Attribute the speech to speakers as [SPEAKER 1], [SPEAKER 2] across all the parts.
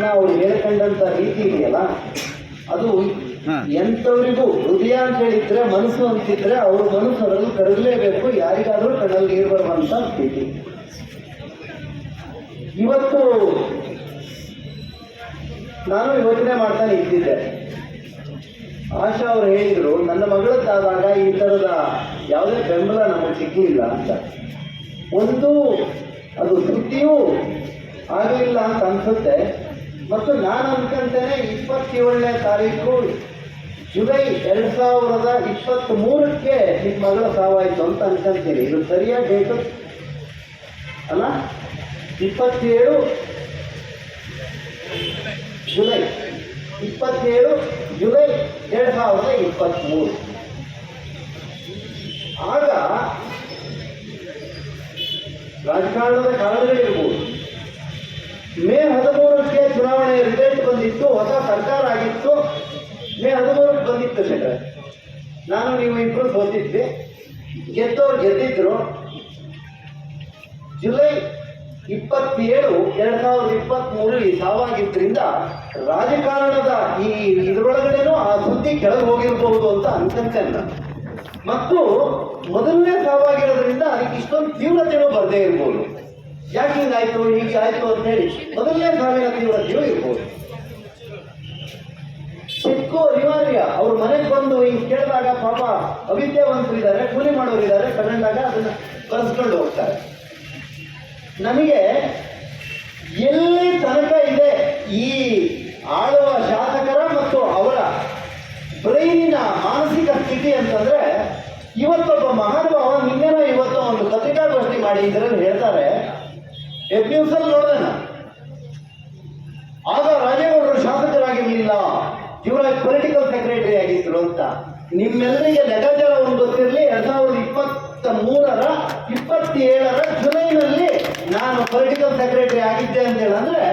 [SPEAKER 1] ಮಾತುಗಳನ್ನ ಅವ್ರು ಹೇಳ್ಕೊಂಡಂತ ರೀತಿ ಇದೆಯಲ್ಲ ಅದು. ಎಂಥವರಿಗೂ ಹೃದಯ ಅಂತ ಹೇಳಿದ್ರೆ ಮನಸ್ಸು ಅಂತಿದ್ರೆ ಅವ್ರ ಮನಸ್ಸು ಅದರಲ್ಲಿ ಕರಗಲೇಬೇಕು ಯಾರಿಗಾದ್ರೂ ಕಣ್ಣಲ್ಲಿ ನೀರು ಬರುವಂತ ಸ್ಥಿತಿ. ಇವತ್ತು ನಾನು ಯೋಚನೆ ಮಾಡ್ತಾನೆ ಇದ್ದಿದ್ದೆ. ಆಶಾ ಅವರು ಹೇಳಿದ್ರು ನನ್ನ ಮಗಳದ್ದಾದಾಗ ಈ ಥರದ ಯಾವುದೇ ಬೆಂಬಲ ನಮಗೆ ಸಿಕ್ಕಿಲ್ಲ ಅಂತ. ಒಂದು ಅದು ಸುದ್ದಿಯೂ ಆಗಲಿಲ್ಲ ಅಂತ ಅನ್ಸುತ್ತೆ. ಮತ್ತು ನಾನು ಅನ್ಕೊಂತೇನೆ ಇಪ್ಪತ್ತೇಳನೇ ತಾರೀಕು ಜುಲೈ ಎರಡು ಸಾವಿರದ ಇಪ್ಪತ್ತ್ ಮೂರಕ್ಕೆ ನಿಮ್ಮ ಮಗಳ ಸಾವಾಯಿತು ಅಂತ ಅನ್ಕೊಂತೀನಿ. ಇದು ಸರಿಯಾದ ಡೇಟು ಅಲ್ಲ? ಇಪ್ಪತ್ತೇಳು ಜುಲೈ. ಇಪ್ಪತ್ತೇಳು ಜುಲೈ ಎರಡು ಸಾವಿರದ ಇಪ್ಪತ್ತ್ಮೂರು ಆಗ ರಾಜಕಾರಣದ ಕಾರಣಗಳಿರ್ಬೋದು. ಮೇ ಹದಿಮೂರಕ್ಕೆ ಚುನಾವಣೆ ರಿಸಲ್ಟ್ ಬಂದಿತ್ತು, ಹೊಸ ಸರ್ಕಾರ ಆಗಿತ್ತು. ಮೇ ಹದಿಮೂರಕ್ಕೆ ಬಂದಿತ್ತು ಶೆಟ್ಟರ್ ನಾನು ನೀವು ಇಬ್ಬರು ಬಂದಿದ್ವಿ ಗೆದ್ದವ್ರು ಗೆದ್ದಿದ್ರು. ಜುಲೈ ಇಪ್ಪತ್ತೇಳು, ಎರಡ್ ಸಾವಿರದ ಇಪ್ಪತ್ತ್ಮೂರು ಈ ಸಾವಾಗಿದ್ದರಿಂದ ರಾಜಕಾರಣದ ಈ ಇದರೊಳಗಡೆನೂ ಆ ಸುದ್ದಿ ಕೆಳಗೆ ಹೋಗಿರಬಹುದು ಅಂತ ಅನ್ಕೊಂತೇನೆ ಮತ್ತು ಮೊದಲನೇ ಸಾವಾಗಿರೋದ್ರಿಂದ ಅದಕ್ಕೆ ಇಷ್ಟೊಂದು ತೀವ್ರತೆಯೂ ಬರದೇ ಇರ್ಬೋದು. ಯಾಕೆ ಹಿಂಗಾಯ್ತು ಹೀಗೆ ಆಯ್ತು ಅಂತ ಹೇಳಿ ಮೊದಲನೇ ಸಾವಿನ ತೀವ್ರತೆಯೂ ಇರ್ಬೋದು. ಸಿಕ್ಕು ಅನಿವಾರ್ಯ, ಅವ್ರ ಮನೆಗೆ ಬಂದು ಹಿಂಗೆ ಕೇಳಿದಾಗ ಪಾಪ ಅವಿದ್ಯಾವಂತರಿದ್ದಾರೆ, ಕೂಲಿ ಮಾಡೋರಿದ್ದಾರೆ ತಗೊಂಡಾಗ ಅದನ್ನ ಕರೆಸ್ಕೊಂಡು ಹೋಗ್ತಾರೆ. ನಮಗೆ ಎಲ್ಲಿ ತನಕ ಇದೆ ಈ ಆಳುವ ಶಾಸಕರ ಮತ್ತು ಅವರ ಬ್ರೈನಿನ ಮಾನಸಿಕ ಸ್ಥಿತಿ ಅಂತಂದ್ರೆ, ಇವತ್ತೊಬ್ಬ ಮಹಾನುಭಾವ ನಿನ್ನೆನೋ ಇವತ್ತು ಒಂದು ಪತ್ರಿಕಾಗೋಷ್ಠಿ ಮಾಡಿ ಇದರಲ್ಲಿ ಹೇಳ್ತಾರೆ ವೆಬ್ ನ್ಯೂಸಲ್ಲಿ ನೋಡಿದೆ? ಆಗ ರಾಜೇಗೌಡರು ಶಾಸಕರಾಗಿರ್ಲಿಲ್ಲ. ಇವರಾಗಿ ಪೊಲಿಟಿಕಲ್ ಸೆಕ್ರೆಟರಿ ಆಗಿದ್ರು ಅಂತ. ನಿಮ್ಮೆಲ್ಲರಿಗೆ ಲೆಕ್ಕಾಚಾರ ಒಂದು ಗೊತ್ತಿರಲಿ, ಎರಡ್ ಸಾವಿರದ ಇಪ್ಪತ್ತ ಮೂರರ ಇಪ್ಪತ್ತೇಳರ ಜುಲೈನಲ್ಲಿ ನಾನು ಪೊಲಿಟಿಕಲ್ ಸೆಕ್ರೆಟರಿ ಆಗಿದ್ದೆ ಅಂತ ಹೇಳಂದ್ರೆ,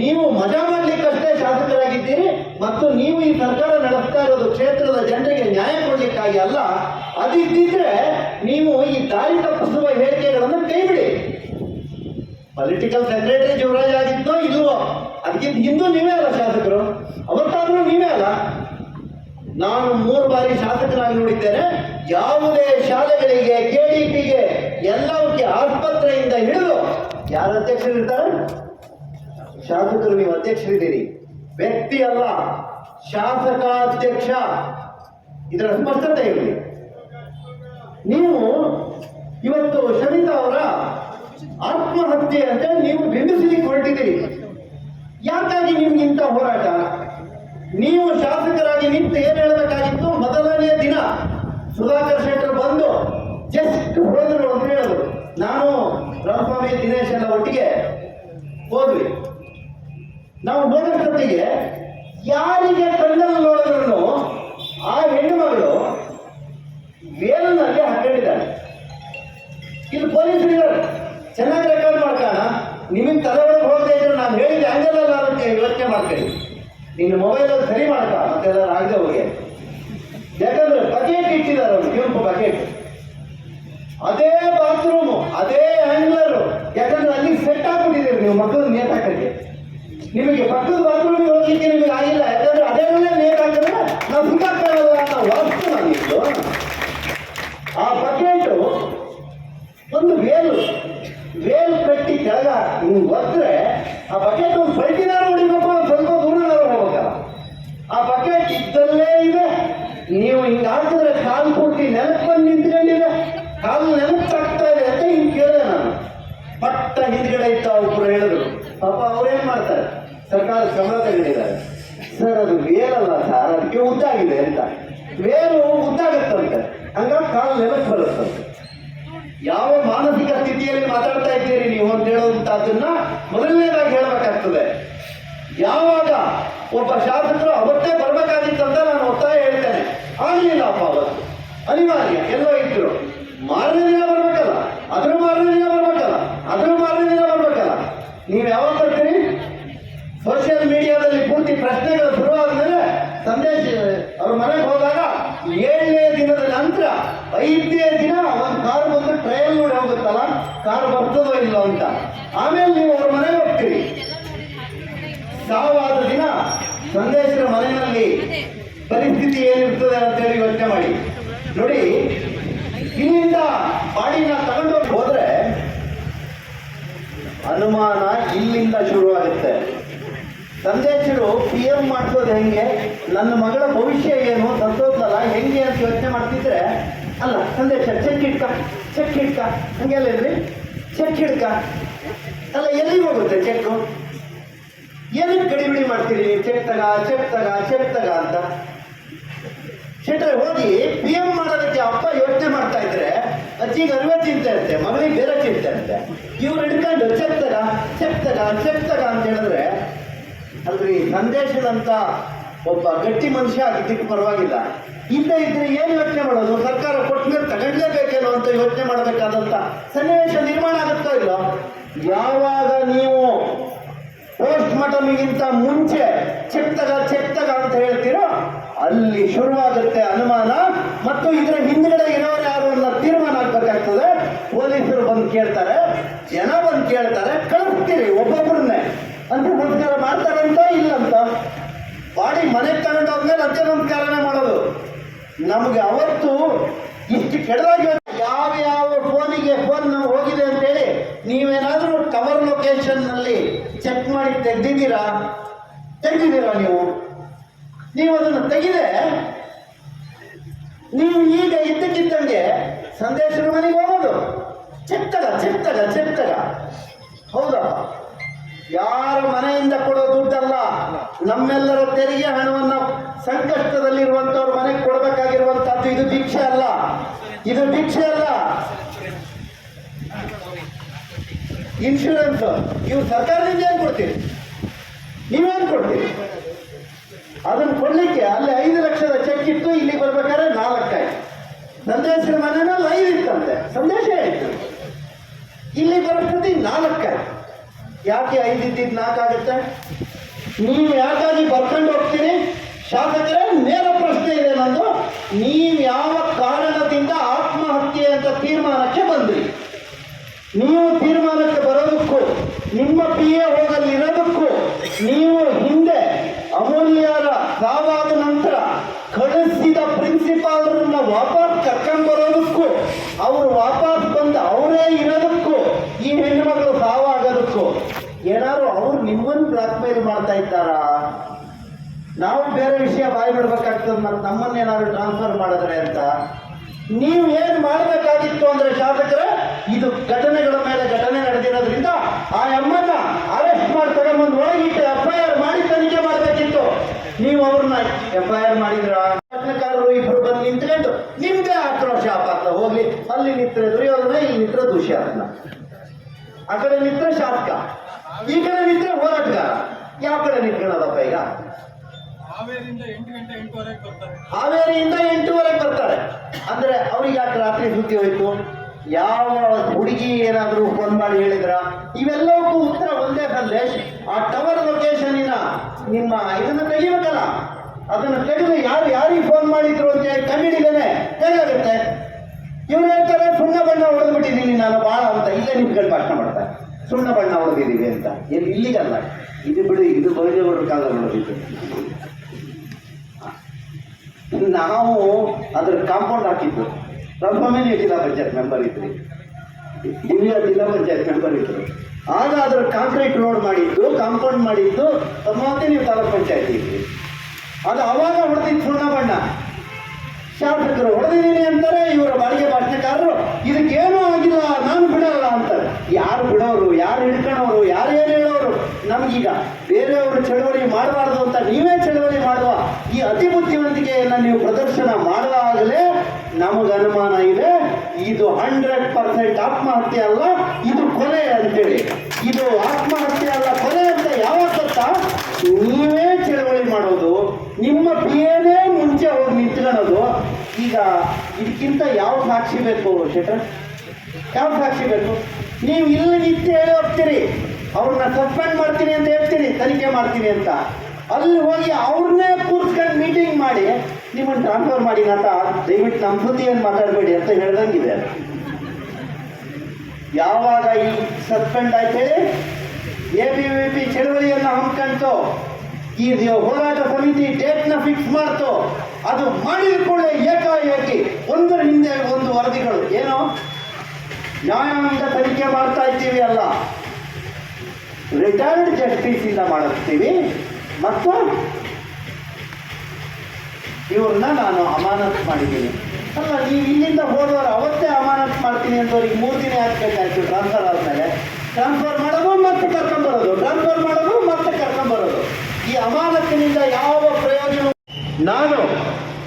[SPEAKER 1] ನೀವು ಮಜಾ ಮಾಡ್ಲಿಕ್ಕಷ್ಟೇ ಶಾಸಕರಾಗಿದ್ದೀರಿ ಮತ್ತು ನೀವು ಈ ಸರ್ಕಾರ ನಡೆಸ್ತಾ ಇರೋದು ಕ್ಷೇತ್ರದ ಜನರಿಗೆ ನ್ಯಾಯ ಕೊಡ್ಲಿಕ್ಕಾಗಿ ಅಲ್ಲ. ಅದಿದ್ದಿದ್ರೆ ನೀವು ಈ ದಾರಿ ತಪ್ಪಿಸುವ ಹೇಳಿಕೆಗಳನ್ನು ಕೈಬಿಡಿ. ಪೊಲಿಟಿಕಲ್ ಸೆಕ್ರೆಟರಿ ಶಿವರಾಜ್ ಆಗಿದ್ದೋ ಇಲ್ವೋ, ಅದಕ್ಕಿಂತ ಹಿಂದೂ ನೀವೇ ಅಲ್ಲ ಶಾಸಕರು. ಅವತ್ತಾದ್ರೂ ನೀವೇ ಅಲ್ಲ. ನಾನು ಮೂರು ಬಾರಿ ಶಾಸಕರಾಗಿ ನೋಡಿದ್ದೇನೆ. ಯಾವುದೇ ಶಾಲೆಗಳಿಗೆ ಕೆಡಿಪಿಗೆ ಎಲ್ಲವಕ್ಕೆ ಆಸ್ಪತ್ರೆಯಿಂದ ಹಿಡಿದು ಯಾರು ಅಧ್ಯಕ್ಷರಿರ್ತಾರೆ? ಶಾಸಕರು, ನೀವು ಅಧ್ಯಕ್ಷರಿದ್ದೀರಿ. ವ್ಯಕ್ತಿ ಅಲ್ಲ, ಶಾಸಕಾಧ್ಯಕ್ಷ. ಇದರ ಸ್ಪಷ್ಟತೆ ಇರಲಿ ನೀವು ಇವತ್ತು ಶಮಿತಾ ಅವರ ಆತ್ಮಹತ್ಯೆ ಅಂತ ನೀವು ಬಿಂಬಿಸಲಿಕ್ಕೆ ಹೊರಟಿದ್ದೀರಿ ಯಾಕಾಗಿ ನಿಮ್ಗೆ ಇಂಥ ಹೋರಾಟ? ನೀವು ಶಾಸಕರಾಗಿ ನಿಂತು ಏನ್ ಹೇಳಬೇಕಾಗಿತ್ತು? ಮೊದಲನೇ ದಿನ ಸುಧಾಕರ್ ಶೆಟ್ಟರ್ ಬಂದು ಜಸ್ಟ್ ಹೋದ್ರು ಅಂತ ಹೇಳಿದ್ರು. ನಾನು ರಾಮಸ್ವಾಮಿ, ದಿನೇಶ್ ಎಲ್ಲ ಒಟ್ಟಿಗೆ ಹೋದ್ವಿ. ನಾವು ಹೋದಷ್ಟೊತ್ತಿಗೆ ಯಾರಿಗೆ ಕಣ್ಣಲ್ಲಿ ನೋಡಿದ್ರು ಆ ಹೆಣ್ಣು ಮಗಳು ವೇಲನಲ್ಲಿ ಹಾಕೊಂಡಿದ್ದಾಳೆ. ಇಲ್ಲಿ ಪೊಲೀಸರು ಇದ್ದಾರೆ ಚೆನ್ನಾಗಿ ರೆಕಾರ್ಡ್ ಮಾಡ್ಕೋಣ ನಿಮಗೆ ತಲೆ ಒಳಗೆ ಹೋಗದೆ ಇದ್ರೆ ನಾನು ಹೇಳಿದ ಹಂಗೆಲ್ಲ ಅಂತ ಯೋಚನೆ ಮಾಡ್ಕೊಳ್ಳಿ. ನಿನ್ನ ಮೊಬೈಲಲ್ಲಿ ಸರಿ ಮಾಡ್ಕ ಮತ್ತೆಲ್ಲ ಆಗದೆ ಹೋಗಿ. ಯಾಕಂದ್ರೆ ಬಕೆಟ್ ಇಟ್ಟಿದ್ದಾರೆ ಅವರು, ಕೆಂಪು ಬಕೆಟ್ ಅದೇ ಬಾತ್ರೂಮು ಅದೇ ಹ್ಯಾಂಗ್ಲರು ಯಾಕಂದ್ರೆ ಅಲ್ಲಿ ಸೆಟ್ ಆಗ್ಬಿಟ್ಟಿದ್ದೀರಿ ನೀವು ಮಕ್ಕಳು ನೇತಾಕಕ್ಕೆ. ನಿಮಗೆ ಪಕ್ಕದ ಬಾತ್ರೂಮ್ ಹೋಗ್ಲಿಕ್ಕೆ ನಿಮಗೆ ಆಗಿಲ್ಲ, ಯಾಕಂದ್ರೆ ಅದೇ ಮೇಲೆ ಹಾಕಿದ್ರೆ ನಾವು ಸುತ್ತಾಗ್ತಾರಲ್ಲ ಅನ್ನೋ ವಸ್ತು ನಾನಿತ್ತು ಆ ಬಕೆಟು ಒಂದು ವೇಲು ವೇಲ್ ಕಟ್ಟಿ ಕೆಳಗ ನೀವು ಒದ್ರೆ, ಆ ಬಕೆಟ್ ಒಂದು ಬೈಕಿನಾರು ಹೊಡಿಬೇಕು ಸ್ವಲ್ಪ ದೂರನಾರು ಹೋಗ್ಬೇಕಲ್ಲ ಆ ಬಕೆಟ್ ಇದ್ದಲ್ಲೇ ಇದೆ. ನೀವು ಹಿಂಗ ಹಾಕಿದ್ರೆ ಕಾಲು ಕೊಟ್ಟು ಬಂದು ನಿಂತ್ಕೊಂಡಿದೆ. ಕಾಲು ತಾಗ್ತಾ ಇದೆ. ಅಂತ ಹಿಂಗೆ ಕೇಳಿದೆ ನಾನು. ಪಟ್ಟ ಹಿಂದ್ಗಡೆ ಇತ್ತು ಒಬ್ರು ಹೇಳಿದ್ರು, ಪಾಪ ಅವ್ರೇನ್ ಮಾಡ್ತಾರೆ? ಸರ್ಕಾರ ಸಂಬಳ ತೆಗೆದಿದ್ದಾರೆ. ಸರ್, ಅದು ವೇಲಲ್ಲ ಸರ್. ಅದಕ್ಕೆ ಉದ್ದಾಗಿದೆ ಅಂತ. ವೇಲು ಉದ್ದಾಗುತ್ತಂತೆ ಹಂಗಾಗಿ ಕಾಲು ನೆನಪು ಬರುತ್ತಂತೆ. ಯಾವ ಮಾನಸಿಕ ಸ್ಥಿತಿಯಲ್ಲಿ ಮಾತಾಡ್ತಾ ಇದ್ದೀರಿ ನೀವು ಅಂತ ಹೇಳುವಂತಹದ್ದನ್ನ ಮೊದಲನೇದಾಗಿ ಹೇಳಬೇಕಾಗ್ತದೆ. ಯಾವಾಗ ಒಬ್ಬ ಶಾಸಕರು ಅವತ್ತೇ ಬರಬೇಕಾಗಿತ್ತಂತ ನಾನು ಒತ್ತಾಯ ಹೇಳ್ತೇನೆ. ಆಗ್ಲಿಲ್ಲಪ್ಪ ಅವತ್ತು. ಅನಿವಾರ್ಯ, ಎಲ್ಲೋ ಇದ್ರು. ಮಾರನೇ ದಿನ ಬರ್ಬೇಕಲ್ಲ, ಅದ್ರ ಮಾರನೇ ದಿನ ಬರ್ಬೇಕಲ್ಲ, ಅದ್ರ ಮಾರನೇ ದಿನ ಬರ್ಬೇಕಲ್ಲ. ನೀವು ಯಾವಾಗ ಬರ್ತೀರಿ? ಸೋಷಿಯಲ್ ಮೀಡಿಯಾದಲ್ಲಿ ಪೂರ್ತಿ ಪ್ರಶ್ನೆಗಳು ಶುರುವಾದ್ಮೇಲೆ ಸಂದೇಶ, ಅವ್ರ ದಿನದ ನಂತರ ಐದನೇ ದಿನ ಒಂದು ಕಾರು ಬಂದು ಟ್ರಯಲ್ ನೋಡಿ ಹೋಗುತ್ತಲ್ಲ? ಕಾರ್ ಬರ್ತದೋ ಇಲ್ಲೋ ಅಂತ. ಆಮೇಲೆ ನೀವು ಅವ್ರ ಮನೆಗೆ ಹೋಗ್ತೀರಿ. ಸಾವಾದ ದಿನ ಸಂದೇಶದ ಮನೆಯಲ್ಲಿ ಪರಿಸ್ಥಿತಿ ಏನಿರ್ತದೆ ಅಂತೇಳಿ ಯೋಚನೆ ಮಾಡಿ. ನೋಡಿ, ಇಲ್ಲಿಂದ ಬಾಡಿನ ತಗೊಂಡು ಹೋದ್ರೆ ಅನುಮಾನ ಇಲ್ಲಿಂದ ಶುರುವಾಗುತ್ತೆ. ಸಂದೇಶರು ಪಿ ಎಂ ಮಾಡಿಸೋದು ಹೆಂಗೆ? ನನ್ನ ಮಗಳ ಭವಿಷ್ಯ ಏನು? ಸತ್ತೋದ್ಲಲ್ಲ ಹೆಂಗೆ ಅಂತ ಯೋಚನೆ ಮಾಡ್ತಿದ್ರೆ, ಅಲ್ಲ ಸಂದೇಶ ಚೆಕ್ ಹಿಡ್ಕ ಚೆಕ್ ಇಟ್ಕ ಹಂಗೆಲ್ಲ ಇದ್ರಿ ಚೆಕ್ ಹಿಡ್ಕ. ಅಲ್ಲ ಎಲ್ಲಿ ಹೋಗುತ್ತೆ ಚೆಕ್ಕು ಏನಕ್ಕೆ ಗಡಿಬಿಡಿ ಮಾಡ್ತೀರಿ ಚೆಕ್ ತಗ ಚೆಕ್ ತಗ ಚೆಕ್ ತಗ ಅಂತ. ಶೆಟ್ರೆ ಹೋಗಿ ಪಿ ಎಂ ಮಾಡೋದಕ್ಕೆ ಅಪ್ಪ ಯೋಚನೆ ಮಾಡ್ತಾ ಇದ್ರೆ, ಅಜ್ಜಿಗೆ ಅರಿವೆ ಚಿಂತೆ ಇರುತ್ತೆ ಮಗಳಿಗೆ ಬೇರೆ ಚಿಂತೆ ಇರುತ್ತೆ ಇವ್ರು ಹಿಡ್ಕೊಂಡು ಚೆಕ್ ತಗ ಚೆಕ್ ತಗ ಚೆಕ್ ತಗ ಅಂತ ಹೇಳಿದ್ರೆ, ಅಲ್ರಿ ಸಂದೇಶದಂತ ಒಬ್ಬ ಗಟ್ಟಿ ಮನುಷ್ಯ ಆಗಿದ್ದಕ್ಕೆ ಪರವಾಗಿಲ್ಲ. ಇದ್ದ ಇದ್ರೆ ಏನು ಯೋಚನೆ ಮಾಡೋದು? ಸರ್ಕಾರ ಕೊಟ್ಟ ಮೇಲೆ ಅಂತ ಯೋಚನೆ ಮಾಡಬೇಕಾದಂತ ಸನ್ನಿವೇಶ ನಿರ್ಮಾಣ ಆಗುತ್ತೋ ಇಲ್ಲ? ಯಾವಾಗ ನೀವು ಪೋಸ್ಟ್ ಮಾರ್ಟಮ್ಗಿಂತ ಮುಂಚೆ ಚೆತ್ತಗ ಚೆತ್ತಗ ಅಂತ ಹೇಳ್ತೀರೋ, ಅಲ್ಲಿ ಶುರುವಾಗುತ್ತೆ ಅನುಮಾನ. ಮತ್ತು ಇದರ ಹಿಂದ್ಗಡೆ ಇರೋರು ಯಾರು ಅನ್ನೋ ತೀರ್ಮಾನ ಆಗ್ಬೇಕಾಗ್ತದೆ. ಪೊಲೀಸರು ಬಂದು ಕೇಳ್ತಾರೆ, ಜನ ಬಂದು ಕೇಳ್ತಾರೆ, ಕಳಿಸ್ತೀರಿ ಒಬ್ಬೊಬ್ಬರನ್ನೇ ಅಂತ ನಮಸ್ಕಾರ ಮಾಡ್ತಾರಂತ ಇಲ್ಲಂತ? ಬಾಡಿ ಮನೆಗೆ ತಗೊಂಡೋದ್ಮೇಲೆ ಅಂತ್ಯ ನಮಸ್ಕಾರನೇ ಮಾಡೋದು. ನಮಗೆ ಅವತ್ತು ಇಷ್ಟು ಕೆಡದಾಗಿ ಯಾವ ಯಾವ ಫೋನಿಗೆ ಫೋನ್ ನಾವು ಹೋಗಿದೆ ಅಂತೇಳಿ ನೀವೇನಾದರೂ ಟವರ್ ಲೊಕೇಶನ್ನಲ್ಲಿ ಚೆಕ್ ಮಾಡಿ ತೆಗ್ದಿದ್ದೀರಾ? ತೆಗ್ದಿದ್ದೀರಾ ನೀವು? ನೀವು ಅದನ್ನು ತೆಗೆದೆ ನೀವು ಈಗ ಇದ್ದಕ್ಕಿದ್ದಂಗೆ ಸಂದೇಶದ ಮನೆಗೆ ಹೋಗೋದು. ಚೆತ್ತಗ ಚೆತ್ತಗ ಚೆತ್ತಗ ಹೌದಾ? ಯಾರ ಮನೆಯಿಂದ ಕೊಡೋ ದುಡ್ಡಲ್ಲ, ನಮ್ಮೆಲ್ಲರ ತೆರಿಗೆ ಹಣವನ್ನು ಸಂಕಷ್ಟದಲ್ಲಿರುವಂಥವ್ರ ಮನೆಗೆ ಕೊಡಬೇಕಾಗಿರುವಂತಹದ್ದು ಇದು ಭಿಕ್ಷೆ ಅಲ್ಲ. ಇದು ಭಿಕ್ಷೆ ಅಲ್ಲ. ಇನ್ಶೂರೆನ್ಸ್ ನೀವು ಸರ್ಕಾರದಿಂದ ಏನು ಕೊಡ್ತೀರಿ? ನೀವೇನು ಕೊಡ್ತೀರಿ? ಅದನ್ನು ಕೊಡ್ಲಿಕ್ಕೆ ಅಲ್ಲಿ ಐದು ಲಕ್ಷದ ಚೆಕ್ ಇತ್ತು ಇಲ್ಲಿ ಬರ್ಬೇಕಾದ್ರೆ ನಾಲ್ಕಾಯ್ತು ಸಂದೇಶದ ಮನೆಯಲ್ಲಿ ಐದು ಇತ್ತಂತೆ. ಸಂದೇಶ ಹೇಳಿತ್ತು ಇಲ್ಲಿ ಬರೋಷ್ಟೊತ್ತಿಗೆ ನಾಲ್ಕಾಯ್ತು ಯಾಕೆ ಐದು ಇದ್ದಿದ್ದು ನಾಲ್ಕಾಗುತ್ತೆ ನೀವು ಯಾಕಾಗಿ ಬರ್ಕೊಂಡು ಹೋಗ್ತೀರಿ? ಶಾಸಕರೇ ನೇರ ಪ್ರಶ್ನೆ ಇದೆ ನಂದು ನೀವು ಯಾವ ಕಾರಣದಿಂದ ಆತ್ಮಹತ್ಯೆ ಅಂತ ತೀರ್ಮಾನಕ್ಕೆ ಬಂದ್ರಿ? ನೀವು ತೀರ್ಮಾನಕ್ಕೆ ಬರೋದಕ್ಕೂ, ನಿಮ್ಮ ಪಿ ಎ ಹೋಗಲ್ಲಿರೋದಕ್ಕೂ ನೀವು ಹಿಂದೆ ಅಮೂಲ್ಯರ ಸಾವಾದ ನಂತರ ಕಳಿಸಿದ ಪ್ರಿನ್ಸಿಪಾಲ್ರನ್ನ ವಾಪಸ್ ಕರ್ಕೊಂಡ್ಬರೋದಕ್ಕೂ ಅವರು ವಾಪಸ್ ಬಂದು ಅವರೇ ಇರೋದಕ್ಕೂ, ಈ ಹೆಣ್ಣುಮಗಳು ಸಾವಾಗೋದಕ್ಕೂ, ಏನಾದ್ರು ಅವ್ರು ನಿಮ್ಮನ್ನು ಬ್ಲಾಕ್ ಮೇಲ್ ಮಾಡ್ತಾ ಇದ್ದಾರಾ? ನಾವು ಬಾಯಿ ಬಿಡ್ಬೇಕಾಗ್ತದೆ, ಮತ್ತು ನಮ್ಮನ್ನೇನಾದ್ರು ಟ್ರಾನ್ಸ್ಫರ್ ಮಾಡಿದ್ರೆ ಅಂತ. ನೀವು ಏನು ಮಾಡಬೇಕಾಗಿತ್ತು ಅಂದ್ರೆ ಶಾಸಕರ, ಇದು ಘಟನೆಗಳ ಮೇಲೆ ಘಟನೆ ನಡೆದಿರೋದ್ರಿಂದ ಆ ಅಮ್ಮನ್ನ ಅರೆಸ್ಟ್ ಮಾಡಿ ತಗೊಂಡ್ಬಂದು ಒಳಗಿಟ್ಟು ಎಫ್ ಐ ಆರ್ ಮಾಡಿ ತನಿಖೆ ಮಾಡಬೇಕಿತ್ತು. ನೀವು ಅವ್ರನ್ನ ಎಫ್ ಐ ಆರ್ ಮಾಡಿದ್ರ? ಪತ್ರಕಾರರು ಇಬ್ರು ಬಂದು ನಿಂತ್ಕೊಂಡು, ನಿಮ್ದೇ ಆಕ್ರೋಶ ಆಪಾತ ಹೋಗ್ಲಿ, ಅಲ್ಲಿ ನಿಂತ್ರೆ ದುರ್ಯೋಧನ, ಇಲ್ಲಿ ನಿಂತ್ರೆ ದುಶ್ಯಾಸನ ಆ ಕಡೆ ನಿಂತ್ರೆ ಶಾಸಕ, ಈ ಕಡೆ ನಿಂತ್ರೆ ಹೋರಾಟಗಾರ. ಯಾವ ಕಡೆ ನಿಂತ್ಕೊಳ್ಳೋದಪ್ಪ ಈಗ?
[SPEAKER 2] ಹಾವೇರಿಂದ ಎಂಟು ಗಂಟೆ ಬರ್ತಾರೆ.
[SPEAKER 1] ಹಾವೇರಿಯಿಂದ ಎಂಟೂವರೆಗೆ ಬರ್ತಾರೆ. ಅಂದ್ರೆ ಅವ್ರಿಗೆ ಯಾಕೆ ರಾತ್ರಿ ಸುದ್ದಿ ಹೋಯ್ತು? ಯಾವ ಹುಡುಗಿ ಏನಾದರೂ ಫೋನ್ ಮಾಡಿ ಹೇಳಿದ್ರ? ಇವೆಲ್ಲವಕ್ಕೂ ಉತ್ತರ ಒಂದೇ ಸಂದೇಶ್ ಆ ಟವರ್ ಲೊಕೇಶನಿನ ನಿಮ್ಮ ಇದನ್ನ ತೆಗಿಬೇಕಲ್ಲ? ಅದನ್ನು ತೆಗೆದು ಯಾರು ಯಾರಿಗೆ ಫೋನ್ ಮಾಡಿದ್ರು ಅಂತ ಹೇಳಿ ಕಂಡಿಡಿದೇನೆ ಹೇಗಾಗುತ್ತೆ ಇವ್ರು ಹೇಳ್ತಾರೆ, ಸುಣ್ಣ ಬಣ್ಣ ಹೊಡೆದ್ಬಿಟ್ಟಿದ್ದೀನಿ ನಾನು ಭಾಳ ಅಂತ. ಇಲ್ಲೇ ನಿಂತ್ಕೊಂಡು ಭಾಷಣ ಮಾಡ್ತಾರೆ. ಸುಣ್ಣ ಬಣ್ಣ ಹೊಡೆದಿದ್ದೀವಿ ಅಂತ. ಎಲ್ಲಿ ಇಲ್ಲಿಗಲ್ಲ ಇದು ಬಿಡಿ, ಇದು ಬೈದೇಗೌಡರ ಕಾಲ ಹೊಡೆದಿದ್ದು ನಾವು ಅದ್ರ ಕಾಂಪೌಂಡ್ ಹಾಕಿದ್ದು. ರಘುಮನೆ ಜಿಲ್ಲಾ ಪಂಚಾಯತ್ ಮೆಂಬರ್ ಇದ್ರಿ. ದಿವ್ಯ ಜಿಲ್ಲಾ ಪಂಚಾಯತ್ ಮೆಂಬರ್ ಇದ್ರು ಆಗ ಅದ್ರ ಕಾಂಕ್ರೀಟ್ ರೋಡ್ ಮಾಡಿದ್ದು ಕಾಂಪೌಂಡ್ ಮಾಡಿದ್ದು ಮತ್ತೆ ನೀವು ತಾಲೂಕ್ ಪಂಚಾಯತ್ ಇದ್ರಿ. ಅದು ಅವಾಗ ಹೊಡೆದಿದ್ದು ಸುಣ್ಣ ಬಣ್ಣ ಶಾಸಕರು ಹೊಡೆದಿದ್ದೀನಿ ಅಂತಾರೆ, ಇವರ ಬಾಡಿಗೆ ಭಾಷಣಕಾರರು, ಇದಕ್ಕೇನೂ ಆಗಿಲ್ಲ, ನಾನು ಬಿಡಲ್ಲ ಅಂತಾರೆ. ಯಾರು ಬಿಡೋರು, ಯಾರು ಹಿಡ್ಕೊಳ್ಳೋರು ಯಾರು ಏನು ಹೇಳೋರು, ನಮಗೀಗ ಬೇರೆಯವರು ಚಳವಳಿ ಮಾಡಬಾರ್ದು ಅಂತ ನೀವೇ ಚಳವಳಿ ಮಾಡುವ ಅತಿ ಬುದ್ಧಿವಂತಿಕೆಯನ್ನು ನೀವು ಪ್ರದರ್ಶನ ಮಾಡುವಾಗಲೇ ನಮಗೆ ಅನುಮಾನ ಇದೆ. ಇದು ಹಂಡ್ರೆಡ್ ಪರ್ಸೆಂಟ್ ಆತ್ಮಹತ್ಯೆ ಅಲ್ಲ, ಇದು ಕೊಲೆ ಅಂತೇಳಿ. ಇದು ಆತ್ಮಹತ್ಯೆ ಅಲ್ಲ, ಕೊಲೆ ಅಂತ ಯಾವಾಗ ಗೊತ್ತಾ? ನೀವೇ ಚಳವಳಿ ಮಾಡೋದು, ನಿಮ್ಮ ಪಿಯನೇ ಮುಂಚೆ ಹೋಗಿ ನಿಂತ್ಕೊಳ್ಳೋದು. ಈಗ ಇದಕ್ಕಿಂತ ಯಾವ ಸಾಕ್ಷಿ ಬೇಕು ಶೆಟ್ರ್ ಯಾವ ಸಾಕ್ಷಿ ಬೇಕು? ನೀವು ಇಲ್ಲಿ ನಿಂತು ಹೇಳಿ ಹೋಗ್ತೀರಿ. ಅವ್ರನ್ನ ಸಸ್ಪೆಂಡ್ ಮಾಡ್ತೀನಿ ಅಂತ ಹೇಳ್ತೀರಿ ತನಿಖೆ ಮಾಡ್ತೀನಿ ಅಂತ. ಅಲ್ಲಿ ಹೋಗಿ ಅವ್ರನ್ನೇ ಕೂತ್ಕೊಂಡು ಮೀಟಿಂಗ್ ಮಾಡಿ, ನಿಮ್ಮನ್ನು ಟ್ರಾನ್ಸ್ಫರ್ ಮಾಡಿ ಅಂತ ದಯವಿಟ್ಟು ನಮ್ಮ ಬುದ್ಧಿಯನ್ನು ಮಾತಾಡಬೇಡಿ ಅಂತ ಹೇಳ್ದಂಗಿದೆ. ಯಾವಾಗ ಈ ಸಸ್ಪೆಂಡ್ ಆಯ್ತು? ಹೇಳಿ ಎ ಬಿ ವಿ ಪಿ ಚಳವಳಿಯನ್ನು ಹಮ್ಕೊಂತು ಈ ಹೋರಾಟ ಸಮಿತಿ ಡೇಟ್ನ ಫಿಕ್ಸ್ ಮಾಡ್ತು. ಅದು ಮಾಡಿದ ಏಕಾಏಕಿ ಒಂದರ ಹಿಂದೆ ಒಂದು ವರದಿಗಳು. ಏನು? ನ್ಯಾಯಾಂಗ ತನಿಖೆ ಮಾಡ್ತಾ ಇದ್ದೀವಿ ಅಲ್ಲ. ರಿಟೈರ್ಡ್ ಜಸ್ಟಿಸ್ ಇಂದ ಮಾಡಿಸ್ತೀವಿ. ಮತ್ತು ಇವ್ರನ್ನ ನಾನು ಅಮಾನತ್ ಮಾಡಿದ್ದೀನಿ. ಅಲ್ಲ, ನೀವು ಇಲ್ಲಿಂದ ಹೋದವರು ಅವತ್ತೇ ಅಮಾನತ್ ಮಾಡ್ತೀನಿ ಅಂತ ಅಂತವ್ರಿಗೆ ಮೂರು ದಿನ ಹಾಕ್ಬೇಕಾಯ್ತು ಟ್ರಾನ್ಸ್ಫರ್ ಆದಮೇಲೆ. ಟ್ರಾನ್ಸ್ಫರ್ ಮಾಡೋದು ಮತ್ತೆ ಕರ್ಕೊಂಬರೋದು ಟ್ರಾನ್ಸ್ಫರ್ ಮಾಡೋದು ಮತ್ತೆ ಕರ್ಕೊಂಬರೋದು ಈ ಅಮಾನತಿನಿಂದ ಯಾವ ಪ್ರಯೋಜನ ನಾನು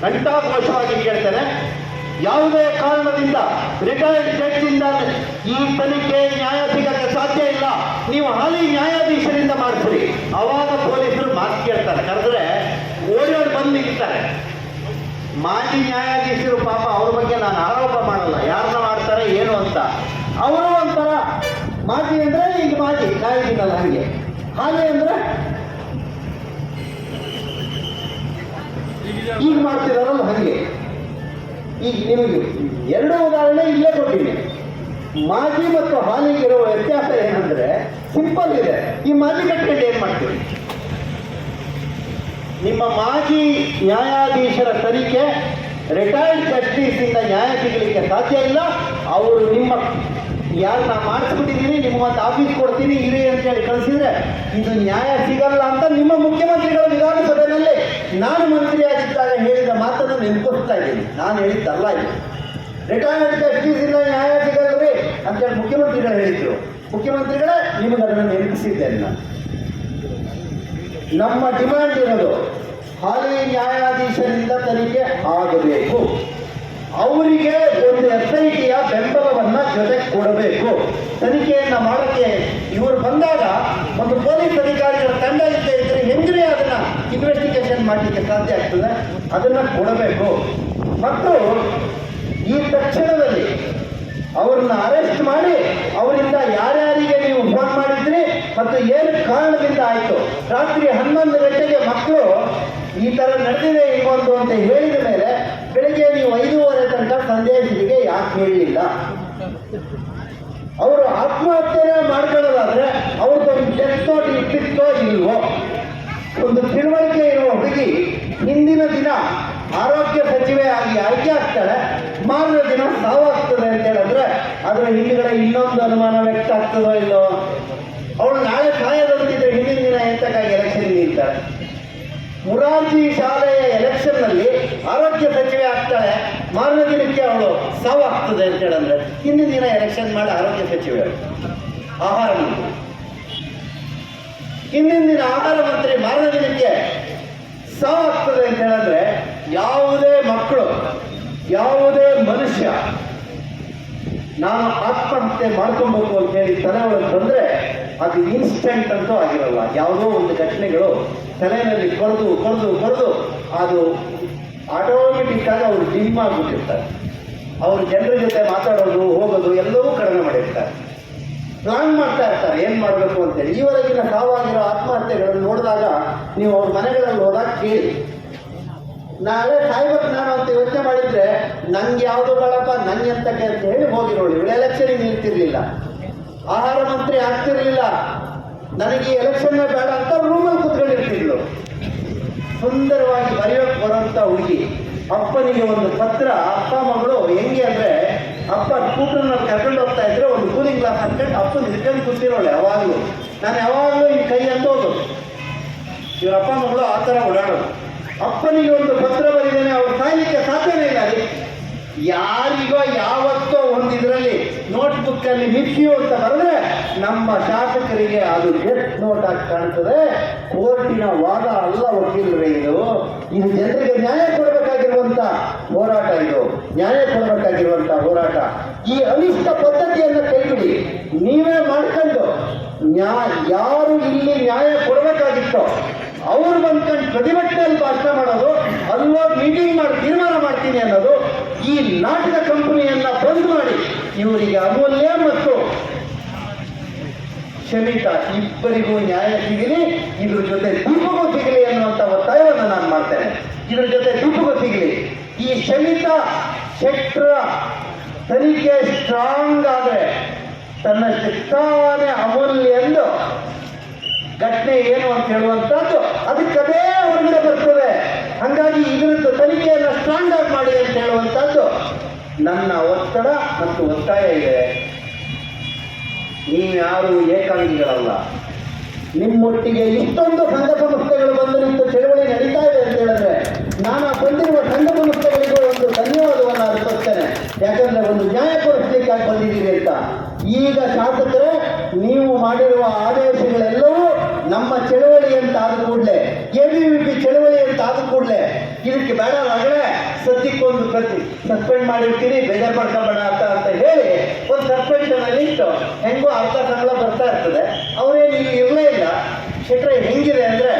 [SPEAKER 1] ಘಂಟಾಘೋಷವಾಗಿ ಹೇಳ್ತೇನೆ ಯಾವುದೇ ಕಾರಣದಿಂದ ರಿಟೈರ್ಡ್ ಜಡ್ಜಿಂದ ಈ ತನಿಖೆ ನ್ಯಾಯ ಸಿಗಕ್ಕೆ ಸಾಧ್ಯ ಇಲ್ಲ. ನೀವು ಹಾಲಿ ನ್ಯಾಯಾಧೀಶರಿಂದ ಮಾಡಿಸ್ರಿ ಅವಾಗ ಪೊಲೀಸರು ಮಾತು ಕೇಳ್ತಾರೆ. ಕರೆದ್ರೆ ಓಡಿ ಬಂದು ನಿಲ್ತಾರೆ ಮಾಜಿ ನ್ಯಾಯಾಧೀಶರು ಪಾಪ ಅವ್ರ ಬಗ್ಗೆ ನಾನು ಆರೋಪ ಮಾಡಲ್ಲ. ಯಾರನ್ನ ಮಾಡ್ತಾರೆ, ಏನು ಅಂತ. ಅವರು ಒಂಥರ ಮಾಜಿ ಅಂದ್ರೆ ಈಗ ಮಾಜಿ ನಾಯಿ ಹಂಗೆ. ಹಾಗೆ ಅಂದ್ರೆ
[SPEAKER 2] ಈಗ
[SPEAKER 1] ಈಗ ಮಾಡ್ತಿದಾರಲ್ಲ ಹಾಗೆ. ಈಗ ನಿಮಗೆ ಎರಡು ಉದಾಹರಣೆ ಇಲ್ಲೇ ಕೊಟ್ಟಿದ್ದೀನಿ. ಮಾಜಿ ಮತ್ತು ಹಾಲಿಗಿರುವ ವ್ಯತ್ಯಾಸ ಏನಂದ್ರೆ ಸಿಂಪಲ್ ಇದೆ. ಈ ಮಾಜಿ ಕಟ್ಕೊಂಡು ಏನ್ ಮಾಡ್ತೀವಿ ನಿಮ್ಮ ಮಾಜಿ ನ್ಯಾಯಾಧೀಶರ ತನಿಖೆ ರಿಟೈರ್ಡ್ ಜಸ್ಟಿಸ್ ಇಂದ ನ್ಯಾಯ ಸಿಗಲಿಕ್ಕೆ ಸಾಧ್ಯ ಇಲ್ಲ. ಅವರು ನಿಮ್ಮ ಯಾರನ್ನ ಮಾಡಿಸ್ಬಿಟ್ಟಿದ್ದೀನಿ ನಿಮ್ಗೊಂದು ಆಫೀಸ್ ಕೊಡ್ತೀನಿ, ಇರಿ ಅಂತೇಳಿ ಕಳಿಸಿದ್ರೆ ಇದು ನ್ಯಾಯ ಸಿಗಲ್ಲ ಅಂತ ನಿಮ್ಮ ಮುಖ್ಯಮಂತ್ರಿಗಳ ವಿಧಾನಸಭೆಯಲ್ಲಿ ನಾನು ಮಂತ್ರಿಯಾಗಿದ್ದಾಗ ಹೇಳಿದ ಮಾತನ್ನು ನೆನಪಿಸ್ತಾ ಇದ್ದೀನಿ. ನಾನು ಹೇಳಿದ್ದಲ್ಲ ಇದು. ರಿಟೈರ್ಡ್ ಜಸ್ಟಿಸ್ ಇಲ್ಲ ನ್ಯಾಯ ಸಿಗಲ್ರಿ ಅಂತೇಳಿ ಮುಖ್ಯಮಂತ್ರಿಗಳು ಹೇಳಿದ್ರು. ಮುಖ್ಯಮಂತ್ರಿಗಳೇ ನಿಮಗೆ ಅದನ್ನು ನೆನಪಿಸಿದ್ದೇನೆ ನಾನು ನಮ್ಮ ಡಿಮ್ಯಾಂಡ್ ಇರೋದು ಹಾಲಿ ನ್ಯಾಯಾಧೀಶರಿಂದ ತನಿಖೆ ಆಗಬೇಕು. ಅವರಿಗೆ ಒಂದು ಎಸ್ ಐ ಟಿಯ ಬೆಂಬಲವನ್ನ ಜೊತೆ ಕೊಡಬೇಕು. ತನಿಖೆಯನ್ನು ಮಾಡಕ್ಕೆ ಇವರು ಬಂದಾಗ ಒಂದು ಪೊಲೀಸ್ ಅಧಿಕಾರಿಗಳ ತಂಡ ಇದ್ದೇ ಇದ್ರೆ ಹೆಂಗ್ರೆ ಅದನ್ನ ಇನ್ವೆಸ್ಟಿಗೇಷನ್ ಮಾಡಲಿಕ್ಕೆ ಸಾಧ್ಯ ಆಗ್ತದೆ? ಅದನ್ನ ಕೊಡಬೇಕು. ಮತ್ತು ಈ ತಕ್ಷಣದಲ್ಲಿ ಅವ್ರನ್ನ ಅರೆಸ್ಟ್ ಮಾಡಿ ಅವರಿಂದ ಯಾರ್ಯಾರಿಗೆ ನೀವು ಫೋನ್ ಮಾಡಿದ್ರಿ ಮತ್ತು ಏನು ಕಾರಣದಿಂದ ಆಯಿತು? ರಾತ್ರಿ ಹನ್ನೊಂದು ಗಂಟೆಗೆ ಮಕ್ಕಳು ಈ ಥರ ನಡೆದಿದೆ ಇವೊಂದು ಅಂತ ಹೇಳಿದ ಮೇಲೆ ಬೆಳಿಗ್ಗೆ ನೀವು ಐದೂವರೆ ತನಕ ಸಂದೇಶಿಗೆ ಯಾಕೆ ಹೇಳಲಿಲ್ಲ ಅವರು ಆತ್ಮಹತ್ಯೆ ಮಾಡ್ಕೊಳ್ಳೋದಾದ್ರೆ ಅವ್ರದ್ದೊಂದು ಡೆತ್ ನೋಟ್ ಇಟ್ಟಿತ್ತೋ ಇಲ್ವೋ? ಒಂದು ತಿಳುವಳಿಕೆ ಇರುವ ಹುಡುಗಿ ಹಿಂದಿನ ದಿನ ಆರೋಗ್ಯ ಸಚಿವೆ ಆಗಿ ಆಯ್ಕೆ ಆಗ್ತಾಳೆ. ಮಾರನೇ ದಿನ ಸಾವಾಗ್ತದೆ ಅಂತ ಹೇಳಿದ್ರೆ ಅದರ ಹಿಂದಿನ ಇನ್ನೊಂದು ಅನುಮಾನ ವ್ಯಕ್ತ ಆಗ್ತದೋ ಇಲ್ಲೋ? ಅವಳು ನಾಳೆ ಸಾಯದಂತಿದ್ರೆ ಹಿಂದಿನ ದಿನ ಎಂತಕ್ಕಾಗಿ ಎಲೆಕ್ಷನ್ ನಿಲ್ತಾಳೆ ಮುರಾರ್ಜಿ ಶಾಲೆಯ ಎಲೆಕ್ಷನ್ನಲ್ಲಿ ಆರೋಗ್ಯ ಸಚಿವೆ ಆಗ್ತಾಳೆ ಮಾರನೇ ದಿನಕ್ಕೆ ಅವಳು ಸಾವಾಗ್ತದೆ ಅಂತ ಹೇಳಂದ್ರೆ ಹಿಂದಿನ ದಿನ ಎಲೆಕ್ಷನ್ ಮಾಡಿ ಆರೋಗ್ಯ ಸಚಿವೆ ಆಹಾರ ಮಂತ್ರಿ. ಹಿಂದಿನ ದಿನ ಆಹಾರ ಮಂತ್ರಿ ಮಾರನೇ ದಿನಕ್ಕೆ ಸಾವಾಗ್ತದೆ ಅಂತ ಹೇಳಿದ್ರೆ ಯಾವುದೇ ಮಕ್ಕಳು ಮನುಷ್ಯ ನಾನು ಆತ್ಮಹತ್ಯೆ ಮಾಡ್ಕೊಬೇಕು ಅಂತ ಹೇಳಿ ತಲೆ ಒಳಗೆ ಬಂದ್ರೆ ಅದು ಇನ್ಸ್ಟೆಂಟ್ ಅಂತೂ ಆಗಿರಲ್ಲ. ಯಾವುದೋ ಒಂದು ಘಟನೆಗಳು ತಲೆಯಲ್ಲಿ ಕೊರೆದು ಕೊರೆದು ಕೊರೆದು ಅದು ಆಟೋಮೆಟಿಕ್ ಆಗಿ ಅವರು ಡಿಮ್ ಆಗ್ಬಿಟ್ಟಿರ್ತಾರೆ. ಅವರು ಜನರ ಜೊತೆ ಮಾತಾಡೋದು, ಹೋಗೋದು ಎಲ್ಲವೂ ಕಡಿಮೆ ಮಾಡಿರ್ತಾರೆ. ಪ್ಲಾನ್ ಮಾಡ್ತಾ ಇರ್ತಾರೆ, ಏನ್ ಮಾಡಬೇಕು ಅಂತೇಳಿ ಈವರೆಗಿನ ಸಾವಾಗಿರೋ ಆತ್ಮಹತ್ಯೆಗಳನ್ನು ನೋಡಿದಾಗ ನೀವು ಅವ್ರ ಮನೆಗಳಲ್ಲಿ ಹೋದಾಗ ಕೇಳಿ. ನಾಳೆ ಸಾಯ್ಬೇಕು ನಾನು ಅಂತ ಯೋಚನೆ ಮಾಡಿದ್ರೆ ನಂಗೆ ಯಾವುದು ಬೇಡಪ್ಪ ನಂಗೆ ಅಂತ ಅಂತ ಹೇಳಿ ಹೋಗಿ ನೋಡಿ. ಇವಳು ಎಲೆಕ್ಷನ್ ನಿಲ್ತಿರ್ಲಿಲ್ಲ ಆಹಾರ ಮಂತ್ರಿ ಆಗ್ತಿರ್ಲಿಲ್ಲ. ನನಗೆ ಈ ಎಲೆಕ್ಷನ್ ಬೇಡ ಅಂತ ರೂಮಲ್ಲಿ ಕುತ್ಕೊಂಡಿರ್ತಿದ್ಲು. ಸುಂದರವಾಗಿ ಬರೆಯೋಕೆ ಬರೋಂಥ ಹುಡುಗಿ. ಅಪ್ಪನಿಗೆ ಒಂದು ಪತ್ರ, ಅಪ್ಪ ಮಗಳು ಹೆಂಗೆ ಅಂದ್ರೆ, ಅಪ್ಪ ಸ್ಕೂಟರ್ನ ಕರ್ಕೊಂಡು ಹೋಗ್ತಾ ಇದ್ರೆ ಒಂದು ಕೂಲಿಂಗ್ ಗ್ಲಾಸ್ ಹಾಕೊಂಡು ಅಪ್ಪನ ರಿಟರ್ನ್ ಕೂತಿರೋಳೆ ಯಾವಾಗಲೂ. ನಾನು ಯಾವಾಗಲೂ ಈ ಕೈ ಅಂತೋದು ಇವ್ರ ಅಪ್ಪ ಮಗಳು ಆ ಥರ ಓಡಾಡೋದು. ಅಪ್ಪನಿಗೆ ಒಂದು ಪತ್ರ ಬರೆದೇನೆ ಅವ್ರು ಸಾಯ್ಲಿಕ್ಕೆ ಸಾಧ್ಯನೇ ಇಲ್ಲ ರೀ ಯಾರಿಗೋ ಯಾವತ್ತೋ ಒಂದು ಇದರಲ್ಲಿ ನೋಟ್ಬುಕ್ ಅಲ್ಲಿ ಮಿಕ್ಸಿಯು ಅಂತ ಬರೆದ್ರೆ ನಮ್ಮ ಶಾಸಕರಿಗೆ ಅದು ಡೆತ್ ನೋಟ್ ಆಗಿ ಕಾಣ್ತದೆ. ಕೋರ್ಟಿನ ವಾದ ಅಲ್ಲ ವಕೀಲರೇ ಇದು. ಇದು ಜನರಿಗೆ ನ್ಯಾಯ ಕೊಡಬೇಕಾಗಿರುವಂತ ಹೋರಾಟ ಇದು. ನ್ಯಾಯ ಕೊಡಬೇಕಾಗಿರುವಂತ ಹೋರಾಟ. ಈ ಅನಿಷ್ಟ ಪದ್ಧತಿಯನ್ನು ಕೈಬಿಡಿ ನೀವೇ ಮಾಡ್ಕೊಂಡು ನ್ಯಾಯ ಯಾರು ಇಲ್ಲಿ ನ್ಯಾಯ ಕೊಡಬೇಕಾಗಿತ್ತೋ ಅವ್ರು ಬಂದ್ಕೊಂಡು ಪ್ರತಿಭಟನೆಯಲ್ಲಿ ಭಾಷಣ ಮಾಡೋದು ಅಲ್ಲೋಗಿ ಮೀಟಿಂಗ್ ಮಾಡಿ ತೀರ್ಮಾನ ಮಾಡ್ತೀನಿ ಅನ್ನೋದು, ಈ ನಾಟಕ ಕಂಪನಿಯನ್ನ ಬಂದ್ ಮಾಡಿ ಇವರಿಗೆ ಅಮೂಲ್ಯ ಮತ್ತು ಶಮಿತ ಇಬ್ಬರಿಗೂ ನ್ಯಾಯ ಸಿಗಲಿ, ಇದ್ರ ಜೊತೆ ದುಡ್ಡುಗೂ ಸಿಗಲಿ ಅನ್ನುವಂಥ ಒತ್ತಾಯವನ್ನು ನಾನು ಮಾಡ್ತೇನೆ. ಇದ್ರ ಜೊತೆ ದುಡ್ಡುಗೂ ಸಿಗಲಿ. ಈ ಶಮಿತ ಶೆಟ್ರ ತನಿಖೆ ಸ್ಟ್ರಾಂಗ್ ಆದರೆ ತನ್ನ ತಾನೇ ಅಮೂಲ್ಯ ಎಂದು ಘಟನೆ ಏನು ಅಂತ ಹೇಳುವಂಥದ್ದು ಅದಕ್ಕದೇ ಹೊರಗಡೆ ಬರ್ತದೆ. ಹಾಗಾಗಿ ಇದರದ್ದು ತನಿಖೆಯನ್ನು ಸ್ಟ್ರಾಂಗ್ ಆಗಿ ಮಾಡಿ ಅಂತ ಹೇಳುವಂಥದ್ದು ನನ್ನ ಒತ್ತಡ ಮತ್ತು ಒತ್ತಾಯ ಇದೆ. ನೀವು ಯಾರು ಏಕಾಂಗಿಗಳಲ್ಲ. ನಿಮ್ಮೊಟ್ಟಿಗೆ ಇಷ್ಟೊಂದು ಸಂಘ ಸಂಸ್ಥೆಗಳು ಬಂದು ನಿಂತ ಚಳವಳಿ ನಡೀತಾ ಇದೆ ಅಂತ ಹೇಳಿದ್ರೆ ನಾನು ಬಂದಿರುವ ಸಂಘ ಸಂಸ್ಥೆಗಳಿಗೂ ಒಂದು ಧನ್ಯವಾದವನ್ನು ಅರ್ಪಿಸ್ತೇನೆ. ಯಾಕಂದ್ರೆ ಒಂದು ನ್ಯಾಯ ಕೊಡಿಸ್ಲಿಕ್ಕಾಗಿ ಬಂದಿದ್ದೀರಿ ಅಂತ. ಈಗ ಶಾಸಕರೇ, ನೀವು ಮಾಡಿರುವ ಆದೇಶಗಳಲ್ಲಿ ಚಳವಳಿ ಅಂತ ಆದ ಕೂಡಲೇ ಎ ಬಿ ವಿ ಪಿ ಚಳುವಳಿ ಅಂತ ಆದ ಕೂಡಲೇ, ಇದಕ್ಕೆ ಬೇಡ ಆಗಲೇ ಸದ್ಯಕ್ಕೊಂದು ಪ್ರತಿ ಸಸ್ಪೆಂಡ್ ಮಾಡಿರ್ತೀರಿ ಬೇಜಾರು ಮಾಡ್ಕೊಬೇಡ ಅಂತ ಅಂತ ಹೇಳಿ ಒಂದು ಸಸ್ಪೆನ್ಷನ್ ಅಲ್ಲಿ ಇಟ್ಟು ಹೆಂಗೋ ಅರ್ಥ ಸಂಬಳ ಬರ್ತಾ ಇರ್ತದೆ. ಅವರೇನು ಇಲ್ಲಿ ಇರಲೇ ಇಲ್ಲ. ಶೆಟ್ರೆ ಹೆಂಗಿದೆ ಅಂದ್ರೆ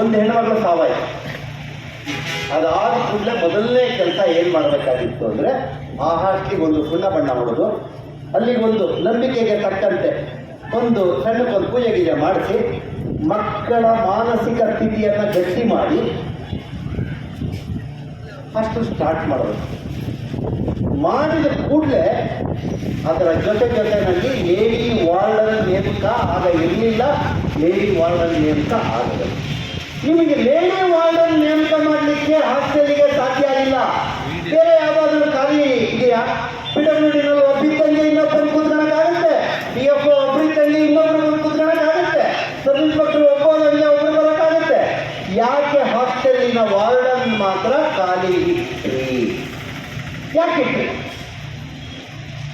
[SPEAKER 1] ಒಂದು ಹೆಣ್ಮಗಳು ಸಾವಾಯ್ತು ಅದಾದ ಕೂಡಲೇ ಮೊದಲನೇ ಕೆಲಸ ಏನು ಮಾಡಬೇಕಾಗಿತ್ತು ಅಂದರೆ, ಆ ಒಂದು ಸುಣ್ಣ ಬಣ್ಣ ಹೊಡೆದು, ಅಲ್ಲಿಗೊಂದು ನಂಬಿಕೆಗೆ ತಕ್ಕಂತೆ ಒಂದು ಸಣ್ಣಕ್ಕೊಂದು ಪೂಜೆ ಗೀಜೆ ಮಾಡಿಸಿ, ಮಕ್ಕಳ ಮಾನಸಿಕ ಸ್ಥಿತಿಯನ್ನು ಗಟ್ಟಿ ಮಾಡಿ ಫಸ್ಟ್ ಸ್ಟಾರ್ಟ್ ಮಾಡಬೇಕು. ಮಾಡಿದ ಕೂಡಲೇ ಅದರ ಜೊತೆ ಜೊತೆನಲ್ಲಿ ಲೇಡಿ ವಾರ್ಡರ್ ನೇಮಕ ಆಗ ಇರಲಿಲ್ಲ ಲೇಡಿ ವಾರ್ಡರ್ ನೇಮಕ ಆಗಬೇಕು ನಿಮಗೆ ಲೇಡಿ ವಾರ್ಡರ್ ನೇಮಕ ಮಾಡಲಿಕ್ಕೆ ಹಾಸ್ಟೆಲಿಗೆ ಸಾಧ್ಯ ಆಗಿಲ್ಲ. ಬೇರೆ ಯಾವುದಾದ್ರೂ ಖಾಲಿ ಇದೆಯಾ? ಪಿಡಬ್ಲ್ಯೂಡಿನಲ್ಲಿ ಒಬ್ಬಿದ್ದಂಗೆ ಇನ್ನೊಬ್ಬರು ಕೂತ್ಕೊಳ್ಳೋಕ್ಕಾಗುತ್ತೆ ಡಿ ಎಫ್ ಒಬ್ಬರಿದ್ದಂಗೆ ಇನ್ನೊಬ್ರು ಬಂದು ಕೂತ್ಕೊಳ್ಳೋಕ್ಕಾಗುತ್ತೆ ಸಬ್ ಇನ್ಸ್ಪೆಕ್ಟರ್ ಒಬ್ಬರಂಗೆ ಒಬ್ರು ಬರೋಕ್ಕಾಗುತ್ತೆ ಯಾಕೆ ಹಾಸ್ಟೆಲಿನ ವಾರ್ಡನ್ ಮಾತ್ರ ಖಾಲಿ ಇಟ್ರಿ ಯಾಕೆ? ಇಟ್ರಿ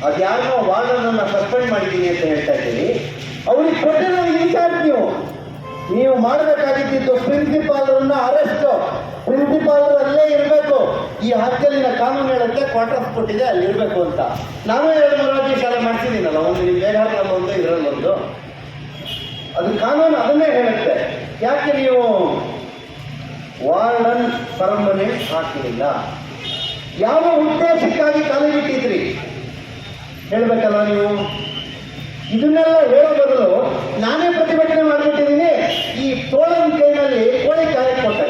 [SPEAKER 1] ಅದ್ಯಾರೋ ವಾರ್ಡನನ್ನು ಸಸ್ಪೆಂಡ್ ಮಾಡಿದ್ದೀನಿ ಅಂತ ಹೇಳ್ತಾ ಇದ್ದೀನಿ. ಅವ್ರಿಗೆ ಕೊಟ್ಟಿರೋ ಇನ್ಚಾರ್ಜ್ ನೀವು. ನೀವು ಮಾಡಬೇಕಾಗಿದ್ದು ಪ್ರಿನ್ಸಿಪಾಲರನ್ನ ಅರೆಸ್ಟ್. ಪ್ರಿನ್ಸಿಪಾಲರ್ ಅಲ್ಲೇ ಇರಬೇಕು. ಈ ಹಕ್ಕಲ್ಲಿನ ಕಾನೂನು ಹೇಳುತ್ತೆ ಕ್ವಾರ್ಟರ್ಸ್ ಕೊಟ್ಟಿದೆ ಅಲ್ಲಿ ಇರಬೇಕು ಅಂತ. ನಾನು ಎರಡು ಮೊರಾರ್ಜಿ ಶಾಲೆ ಮಾಡಿಸಿದ್ದೀನಲ್ಲ ಒಂದು ನಿಮ್ಮ ಬೇಗಾರಲ್ಲಿ ಒಂದು. ಇದರಲ್ಲೊಂದು ಅದು ಕಾನೂನು ಅದನ್ನೇ ಹೇಳುತ್ತೆ. ಯಾಕೆ ನೀವು ವಾರ್ಡನ್ ಪರ್ಮನೆಂಟ್ ಹಾಕಲಿಲ್ಲ ಯಾವ ಉದ್ದೇಶಕ್ಕಾಗಿ ಕಾಲು ಬಿಟ್ಟಿದ್ರಿ? ಹೇಳ್ಬೇಕಲ್ಲ ನೀವು? ಇದನ್ನೆಲ್ಲ ಹೇಳೋ ಬದಲು ನಾನೇ ಪ್ರತಿಭಟನೆ ಮಾಡಿಬಿಟ್ಟಿದ್ದೀನಿ. ಈ ತೋಳನ ಕೈನಲ್ಲಿ ಕೋಳಿ ಕಾರ್ಯ ಕೊಟ್ಟೆ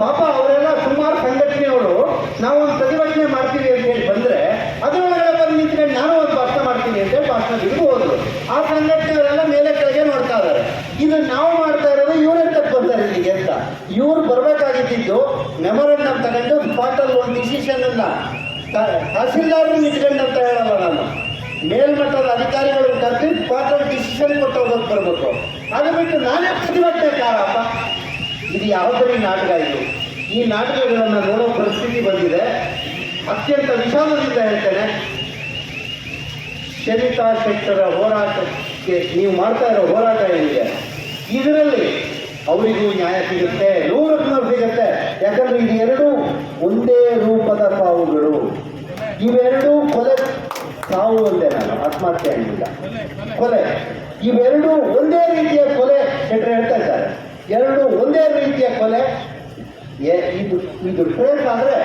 [SPEAKER 1] ಪಾಪ ಅವರೆಲ್ಲ ಸುಮಾರು ಸಂಘಟನೆಯವರು ನಾವು ಒಂದು ಪ್ರತಿಭಟನೆ ಮಾಡ್ತೀವಿ ಅಂತ ಹೇಳಿ ಬಂದ್ರೆ, ಅದರೊಳಗಡೆ ಬಂದು ನಿಂತ್ಕೊಂಡು ನಾನು ಒಂದು ಭಾಷಣ ಮಾಡ್ತೀನಿ ಅಂತ ಭಾಷಣ ಹೋದ್ರು. ಆ ಸಂಘಟನೆಯವರೆಲ್ಲ ಮೇಲೆ ಕೆಳಗೆ ನೋಡ್ತಾ ಇದ್ದಾರೆ. ಇದು ನಾವು ಮಾಡ್ತಾ ಇರೋದು ಇವರೇ ಬರ್ತಾರೆ ಇಲ್ಲಿಗೆ ಅಂತ ಇವ್ರು ಬರಬೇಕಾಗಿದ್ದು ಮೆಮೊರಂಡಮ್ ತಗೊಂಡು ಸ್ಪಾಟಲ್ಲಿ ಒಂದು ಡಿಸಿಷನ್ ಅನ್ನ ತ- ತಹಸೀಲ್ದಾರ್ ನಿಂತ್ಕೊಂಡು ಅಂತ ಹೇಳಲ್ಲ ನಾನು. ಮೇಲ್ಮಟ್ಟದ ಅಧಿಕಾರಿಗಳು ಕರೆದು ಕ್ವಾರ್ಟರ್ ಡಿಸಿಷನ್ ಕೊಟ್ಟು ಹೋಗೋದು ಬರಬೇಕು. ಅದು ಬಿಟ್ಟು ನಾನೇ ಪ್ರತಿಭಟನೆಕಾರಪ್ಪ ಇದು ಯಾವುದರ ನಾಟಕ ಇದು? ಈ ನಾಟಕಗಳನ್ನು ನೋಡೋ ಪರಿಸ್ಥಿತಿ ಬಂದಿದೆ. ಅತ್ಯಂತ ವಿಷಾದದಿಂದ ಹೇಳ್ತೇನೆ. ಶನಿತಾ ಶೆಟ್ಟರ ಹೋರಾಟಕ್ಕೆ ನೀವು ಮಾಡ್ತಾ ಇರೋ ಹೋರಾಟ ಏನಿದೆ? ಇದರಲ್ಲಿ ಅವರಿಗೂ ನ್ಯಾಯ ಸಿಗುತ್ತೆ, ನೂರಕ್ಕೆ ನೂರು ಸಿಗುತ್ತೆ. ಯಾಕಂದ್ರೆ ಇವೆರಡು ಒಂದೇ ರೂಪದ ಸಾವುಗಳು ಇವೆರಡೂ ಕೊಲೆ ಸಾವು ಒಂದೇ ನಾನು, ಆತ್ಮಹತ್ಯೆ ಆಗಿಲ್ಲ.
[SPEAKER 2] ಕೊಲೆ.
[SPEAKER 1] ಇವೆರಡು ಒಂದೇ ರೀತಿಯ ಕೊಲೆ ಶೆಟ್ರು ಹೇಳ್ತಾ ಇದ್ದಾರೆ. ಎರಡು ಒಂದೇ ರೀತಿಯ ಕೊಲೆ. ಇದು ಇದು ಟ್ರೇಸ್ ಆದ್ರೆ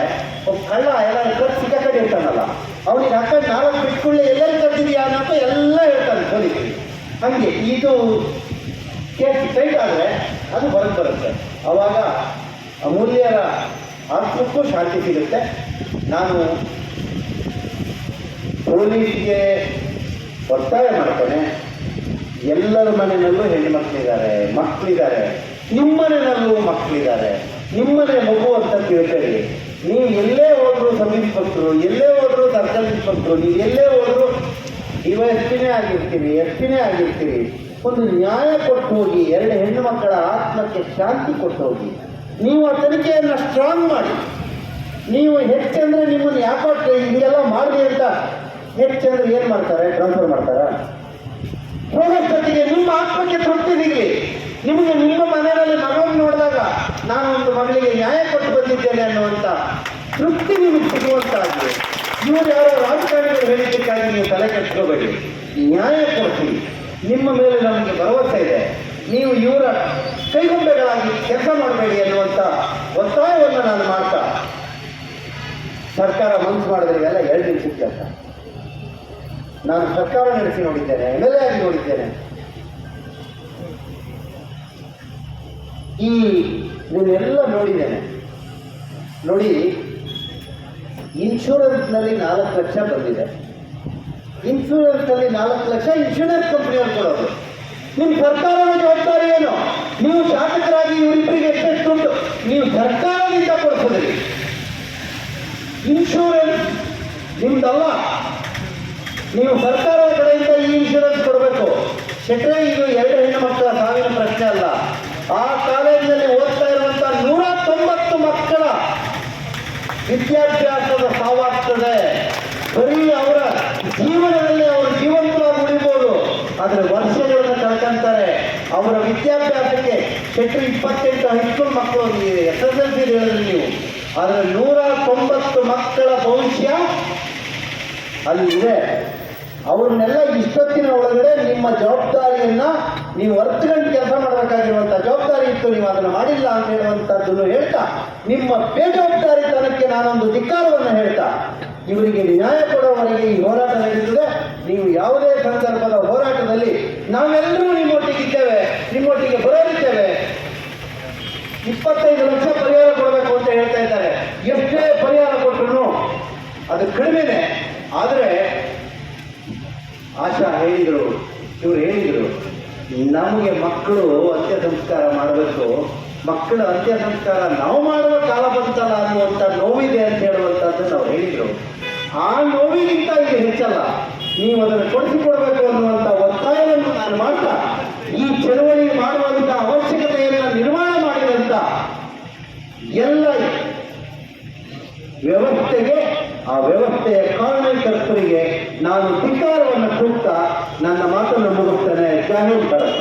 [SPEAKER 1] ಒಬ್ಬ ಕಳ್ಳ ಎಲ್ಲ ಕಟ್ ಸಿಕ್ಕಾಕಡೆ ಇರ್ತಾನಲ್ಲ, ಅವನಿಗೆ ಅಕ್ಕ ನಾಲ್ಕು ಬಿಟ್ಕೊಳ್ಳಿ ಎಲ್ಲೆಲ್ಲಿ ಕಟ್ಟಿದ್ಯಾ ಅಂತ ಎಲ್ಲ ಹೇಳ್ತಾನೆ ಕೊಲೆ ಹಂಗೆ, ಇದು ಕೇಸ್ ಟೈಟ್ ಆದರೆ ಅದು ಹೊರಗೆ ಬರುತ್ತೆ. ಅವಾಗ ಅಮೂಲ್ಯರ ಆತ್ಮಕ್ಕೂ ಶಾಂತಿ ಸಿಗುತ್ತೆ. ನಾನು ಪೊಲೀಸ್ಗೆ ಒತ್ತಾಯ ಮಾಡ್ತೇನೆ. ಎಲ್ಲರ ಮನೆಯಲ್ಲೂ ಹೆಣ್ಮಕ್ಳಿದ್ದಾರೆ, ಮಕ್ಕಳಿದ್ದಾರೆ. ನಿಮ್ಮನೆಯಲ್ಲೂ ಮಕ್ಕಳಿದ್ದಾರೆ. ನಿಮ್ಮನೆ ಮಗು ಅಂತ ತಿಳ್ಕೊಳ್ಳಿ ನೀವು ಎಲ್ಲೇ ಹೋದ್ರು ಸಬ್ ಎಲ್ಲೇ ಹೋದ್ರು ಸರ್ಕಲ್ ಇನ್ಸ್ಪೆಕ್ಟ್ರು ನೀವು ಎಲ್ಲೇ ಹೋದ್ರು ಇವ ಎಷ್ಟಿನೇ ಆಗಿರ್ತೀರಿ ಎಷ್ಟಿನೇ ಆಗಿರ್ತೀರಿ ಒಂದು ನ್ಯಾಯ ಕೊಟ್ಟು ಹೋಗಿ, ಎರಡು ಹೆಣ್ಣು ಮಕ್ಕಳ ಆತ್ಮಕ್ಕೆ ಶಾಂತಿ ಕೊಟ್ಟು ಹೋಗಿ. ನೀವು ಆ ತನಿಖೆಯನ್ನು ಸ್ಟ್ರಾಂಗ್ ಮಾಡಿ. ನೀವು ಹೆಚ್ಚಂದ್ರೆ ನಿಮ್ಮನ್ನು ಯಾಕೋ ಹಿಂಗೆಲ್ಲ ಮಾಡಲಿ ಅಂತ ಹೆಚ್ಚಂದ್ರೆ ಏನು ಮಾಡ್ತಾರೆ? ಟ್ರಾನ್ಸ್ಫರ್ ಮಾಡ್ತಾರಾ? ಹೋಗೋಷ್ಟೊತ್ತಿಗೆ ನಿಮ್ಮ ಆತ್ಮಕ್ಕೆ ತೃಪ್ತಿ ಸಿಗಲಿ. ನಿಮಗೆ ನಿಮ್ಮ ಮನೆಯಲ್ಲಿ ಮಗವನ್ನು ನೋಡಿದಾಗ ನಾನು ಒಂದು ಮಗಳಿಗೆ ನ್ಯಾಯ ಕೊಟ್ಟು ಬಂದಿದ್ದೇನೆ ಅನ್ನುವಂಥ ತೃಪ್ತಿ ನಿಮಗೆ ಸಿಗುವಂತಾಗಿದೆ ಇವರು ಯಾರೋ ರಾಜಕಾರಣಿಗಳು ಹೇಳಿದ್ದಕ್ಕಾಗಿ ನೀವು ತಲೆ ಕೆಡಿಸ್ಕೋಬೇಡಿ. ನ್ಯಾಯ ಕೊಡ್ತೀವಿ. ನಿಮ್ಮ ಮೇಲೆ ನಮಗೆ ಭರವಸೆ ಇದೆ. ನೀವು ಇವರ ಕೈಗೊಂಬೆಗಳಾಗಿ ಕೆಲಸ ಮಾಡಬೇಡಿ ಅನ್ನುವಂಥ ಒತ್ತಾಯವನ್ನು ನಾನು ಮಾಡ್ತಾ ಸರ್ಕಾರ ಮನಸ್ಸು ಮಾಡಿದ್ರೆ ಇವೆಲ್ಲ ಎರಡು ದಿನ ಕೆಲಸ ನಾನು ಸರ್ಕಾರ ನಡೆಸಿ ನೋಡಿದ್ದೇನೆ ಎಂ ಎಲ್ ಎ ಆಗಿ ನೋಡಿದ್ದೇನೆ. ಈ ನೀವೆಲ್ಲ ನೋಡಿದ್ದೇನೆ. ನೋಡಿ ಇನ್ಶೂರೆನ್ಸ್ನಲ್ಲಿ ನಾಲ್ಕು ಲಕ್ಷ ಬಂದಿದೆ. ಇನ್ಶೂರೆನ್ಸ್ನಲ್ಲಿ ನಾಲ್ಕು ಲಕ್ಷ ಇನ್ಶೂರೆನ್ಸ್ ಕಂಪ್ನಿಯವ್ರು ಕೊಡೋದು. ನಿಮ್ಮ ಸರ್ಕಾರದ ಜವಾಬ್ದಾರಿ ಏನು? ನೀವು ಶಾಸಕರಾಗಿ ಇವರಿಬ್ಬರಿಗೆ ಎಷ್ಟೆಷ್ಟು ಉಂಟು. ನೀವು ಸರ್ಕಾರದಿಂದ ಕೊಡ್ತದೆ. ಇನ್ಶೂರೆನ್ಸ್ ನಿಮ್ದಲ್ಲ. ನೀವು ಸರ್ಕಾರದ ಕಡೆಯಿಂದ ಈ ಇನ್ಶೂರೆನ್ಸ್ ಕೊಡಬೇಕು. ಶೆಟ್ರೆ ಇದು ಎರಡು ಹೆಣ್ಣು ಮಕ್ಕಳ ಸಾವಿನ ಪ್ರಶ್ನೆ ಅಲ್ಲ ಆ ಕಾಲೇಜಿನಲ್ಲಿ ಓದ್ತಾ ಇರುವಂತ ನೂರ ತೊಂಬತ್ತು ಮಕ್ಕಳ ವಿದ್ಯಾಭ್ಯಾಸದ ಸಾವಾಗ್ತದೆ ಬರೀ ಅವರ ಜೀವನದಲ್ಲಿ ಅವರು ಜೀವಂತವಾಗಿ ಉಳಿಬೋದು ಆದರೆ ವರ್ಷಗಳನ್ನು ಕಳ್ಕೊಂತಾರೆ ಅವರ ವಿದ್ಯಾಭ್ಯಾಸಕ್ಕೆ ಶೆಟ್ರು ಇಪ್ಪತ್ತೆಂಟು ಹೈಸ್ಕೂಲ್ ಮಕ್ಕಳು ಎಸ್ ಎಸ್ ಎಲ್ ಸಿ ನೀವು. ಅದರ ನೂರ ತೊಂಬತ್ತು ಮಕ್ಕಳ ಭವಿಷ್ಯ ಅಲ್ಲಿದೆ ಅವ್ರನ್ನೆಲ್ಲ ಇಷ್ಟೊತ್ತಿನ ಒಳಗಡೆ ನಿಮ್ಮ ಜವಾಬ್ದಾರಿಯನ್ನ ನೀವು ಅರ್ಥಗಂಟು ಕೆಲಸ ಮಾಡಬೇಕಾಗಿರುವಂತಹ ಜವಾಬ್ದಾರಿ ಇತ್ತು. ನೀವು ಅದನ್ನು ಮಾಡಿಲ್ಲ ಅಂತ ಹೇಳುವಂತದ್ದನ್ನು ಹೇಳ್ತಾ, ನಿಮ್ಮ ಬೇಜವಾಬ್ದಾರಿತನಕ್ಕೆ ನಾನೊಂದು ಧಿಕ್ಕಾರವನ್ನು ಹೇಳ್ತಾ ಇವರಿಗೆ ನ್ಯಾಯ ಕೊಡುವವರೆಗೆ ಈ ಹೋರಾಟ ನಡೆಯುತ್ತದೆ. ನೀವು ಯಾವುದೇ ಸಂದರ್ಭದ ಹೋರಾಟದಲ್ಲಿ ನಾವೆಲ್ಲರೂ ನಿಮ್ಮೊಟ್ಟಿಗಿದ್ದೇವೆ ನಿಮ್ಮೊಟ್ಟಿಗೆ ಬರೋದಿದ್ದೇವೆ ಇಪ್ಪತ್ತೈದು ಲಕ್ಷ ಪರಿಹಾರ ಕೊಡಬೇಕು ಅಂತ ಹೇಳ್ತಾ ಇದ್ದಾರೆ. ಎಷ್ಟೇ ಪರಿಹಾರ ಕೊಟ್ಟರು ಅದು ಕಡಿಮೆನೆ. ಆದರೆ ಆಶಾ ಹೇಳಿದರು, ಇವರು ಹೇಳಿದರು, ನಮಗೆ ಮಕ್ಕಳು ಅಂತ್ಯ ಸಂಸ್ಕಾರ ಮಾಡಬೇಕು. ಮಕ್ಕಳ ಅಂತ್ಯ ಸಂಸ್ಕಾರ ನಾವು ಮಾಡುವ ಕಾಲ ಬಂತಲ್ಲ ಅನ್ನುವಂಥ ನೋವಿದೆ ಅಂತ ಹೇಳಿದರು. ಆ ನೋವಿಗಿಂತ ಇದು ಹೆಚ್ಚಲ್ಲ. ನೀವು ಅದನ್ನು ಕೊಡಿಸಿಕೊಡ್ಬೇಕು ಅನ್ನುವಂತ ಒತ್ತಾಯವನ್ನು ನಾನು ಮಾಡ್ತಾ ಈ ಚಳವಳಿ ಮಾಡುವಂಥ ಅವಶ್ಯಕತೆಯನ್ನು ನಿರ್ಮಾಣ ಮಾಡಿದಂತ ಎಲ್ಲ ವ್ಯವಸ್ಥೆಗೆ ಆ ವ್ಯವಸ್ಥೆಯ ಕಾರಣಕರ್ತರಿಗೆ ನಾನು ಧಿಕ್ಕಾರವನ್ನು ಕೂಗ್ತಾ ನನ್ನ ಮಾತನ್ನು ಮುಗಿಸ್ತೇನೆ. ಜಾಹೀರ್ ಭರತ್.